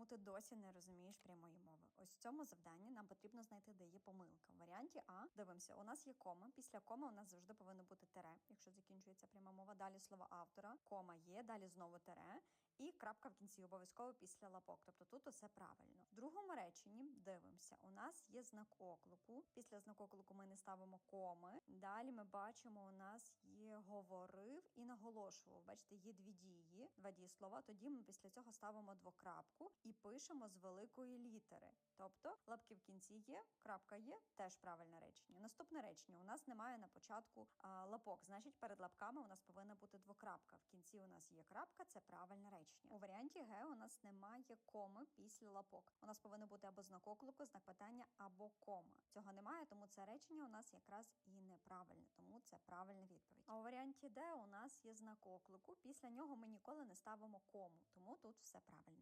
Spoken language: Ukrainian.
чому ти досі не розумієш прямої мови. Ось в цьому завданні нам потрібно знайти, де є помилка. В варіанті А дивимося, у нас є кома. Після коми у нас завжди повинно бути тере, якщо закінчується пряма мова. Далі слово автора, кома є, далі знову тере, і крапка в кінці обов'язково після лапок. Тобто тут усе правильно. В другому реченні дивимося. У нас є знак оклику. Після знаку оклику ми не ставимо коми. Далі ми бачимо, у нас є говорив і наголошував. Бачите, є дві дії, два дієслова. Тоді ми після цього ставимо двокрапку пишемо з великої літери. Тобто лапки в кінці є, крапка є, теж правильне речення. Наступне речення у нас немає на початку а, лапок. Значить, перед лапками у нас повинна бути двокрапка. В кінці у нас є крапка, це правильне речення. У варіанті Г у нас немає коми після лапок. У нас повинно бути або знак оклику, знак питання, або кома. Цього немає, тому це речення у нас якраз і неправильне, тому це правильна відповідь. А у варіанті Д у нас є знак оклику. Після нього ми ніколи не ставимо кому, тому тут все правильно.